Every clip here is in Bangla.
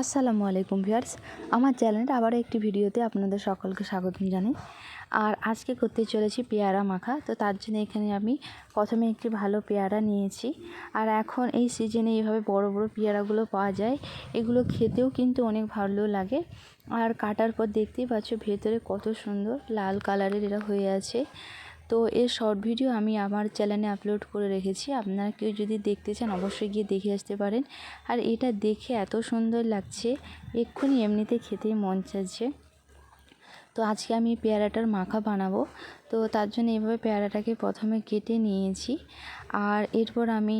আসসালামু আলাইকুম ভিউয়ার্স। আমার চ্যানেলে আবারও একটি ভিডিওতে আপনাদের সকলকে স্বাগতম জানাই। আর আজকে করতে চলেছি পেয়ারা মাখা। তো তার জন্য এখানে আমি প্রথমে একটি ভালো পেয়ারা নিয়েছি। আর এখন এই সিজনে এইভাবে বড় বড় পেয়ারাগুলো পাওয়া যায়। এগুলো খেতেও কিন্তু অনেক ভালো লাগে। আর কাটার পর দেখতেই পাচ্ছ ভেতরে কত সুন্দর লাল কালারের এরা হয়ে আছে। তো এর শর্ট ভিডিও আমি আমার চ্যানেলে আপলোড করে রেখেছি। আপনারা কেউ যদি দেখতে চান, অবশ্যই গিয়ে দেখে আসতে পারেন। আর এটা দেখে এত সুন্দর লাগছে, এক্ষুনি এমনিতে খেতেই মন চাইছে। তো আজকে আমি পেয়ারাটার মাখা বানাবো। তো তার জন্য এইভাবে পেয়ারাটাকে প্রথমে কেটে নিয়েছি। আর এরপর আমি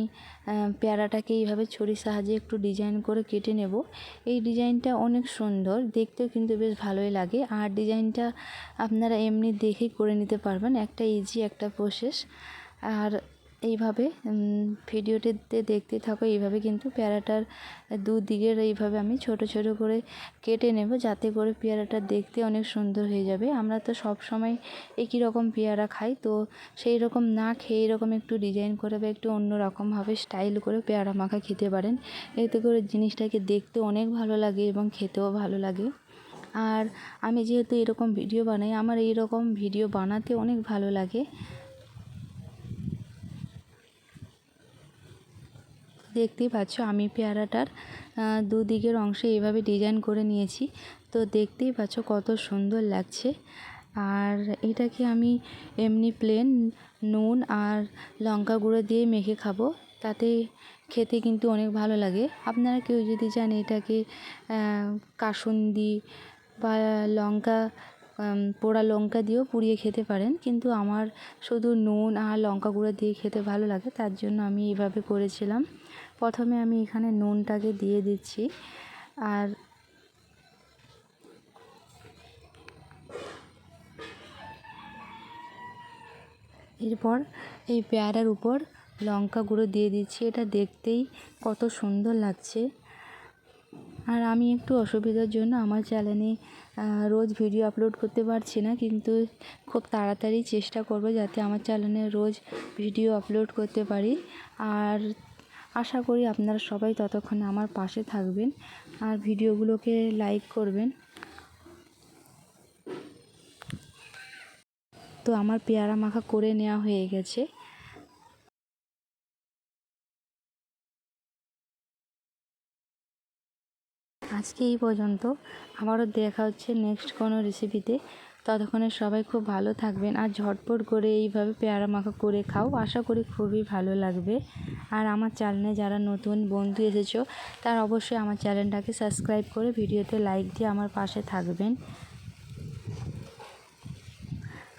পেয়ারাটাকে এইভাবে ছুরির সাহায্যে একটু ডিজাইন করে কেটে নেব। এই ডিজাইনটা অনেক সুন্দর, দেখতেও কিন্তু বেশ ভালোই লাগে। আর ডিজাইনটা আপনারা এমনি দেখেই করে নিতে পারবেন, একটা ইজি একটা প্রসেস আর এইভাবে ভিডিওটিতে দেখতে থাকো, এইভাবে কিন্তু পেয়ারাটার দুদিকের এইভাবে আমি ছোট ছোট করে কেটে নেব, যাতে করে পেয়ারাটা দেখতে অনেক সুন্দর হয়ে যাবে। আমরা তো সব সময় একই রকম পেয়ারা খাই, তো সেই রকম না খেয়ে এরকম একটু ডিজাইন করে বা একটু অন্য রকমভাবে স্টাইল করে পেয়ারা মাখা খেতে পারেন। এতে করে জিনিসটাকে দেখতে অনেক ভালো লাগে এবং খেতেও ভালো লাগে। আর আমি যেহেতু এরকম ভিডিও বানাই, আমার এই রকম ভিডিও বানাতে অনেক ভালো লাগে। দেখতেই পাচ্ছ আমি পেয়ারাটার দুদিকের অংশে এইভাবে ডিজাইন করে নিয়েছি। তো দেখতেই পাচ্ছ কত সুন্দর লাগছে। আর এটাকে আমি এমনি প্লেন নুন আর লঙ্কা গুঁড়ো দিয়ে মেখে খাব। তাতে খেতে কিন্তু অনেক ভালো লাগে। আপনারা কেউ যদি চান এটাকে কাসুন্দি বা লঙ্কা পোড়া লঙ্কা দিয়েও পুড়িয়ে খেতে পারেন। কিন্তু আমার শুধু নুন আর লঙ্কা গুঁড়ো দিয়ে খেতে ভালো লাগে, তার জন্য আমি এইভাবে করেছিলাম। প্রথমে আমি এখানে নুনটাকে দিয়ে দিচ্ছি। আর এরপর এই পেয়ারার উপর লঙ্কা গুঁড়ো দিয়ে দিচ্ছি। এটা দেখতেই কত সুন্দর লাগছে। আর আমি একটু অসুবিধার জন্য আমার চ্যানেলে রোজ ভিডিও আপলোড করতে পারছি না, কিন্তু খুব তাড়াতাড়ি চেষ্টা করব যাতে আমার চ্যানেলে রোজ ভিডিও আপলোড করতে পারি। আর আশা করি আপনারা সবাই ততক্ষণে আমার পাশে থাকবেন আর ভিডিওগুলোকে লাইক করবেন। তো আমার পেয়ারা মাখা করে নেওয়া হয়ে গেছে। আজকে এই পর্যন্ত। আবারও দেখা হচ্ছে নেক্সট কোনো রেসিপিতে ততক্ষণে সবাই খুব ভালো থাকবেন আর ঝটপট করে এইভাবে পেয়ারা মাখা করে খাও। আশা করি খুবই ভালো লাগবে। আর আমার চ্যানেলে যারা নতুন বন্ধু এসেছ, তারা অবশ্যই আমার চ্যানেলটাকে সাবস্ক্রাইব করে ভিডিওতে লাইক দিয়ে আমার পাশে থাকবেন।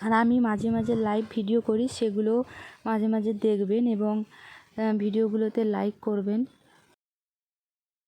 আর আমি মাঝে মাঝে লাইভ ভিডিও করি, সেগুলো মাঝে মাঝে দেখবেন এবং ভিডিওগুলোতে লাইক করবেন।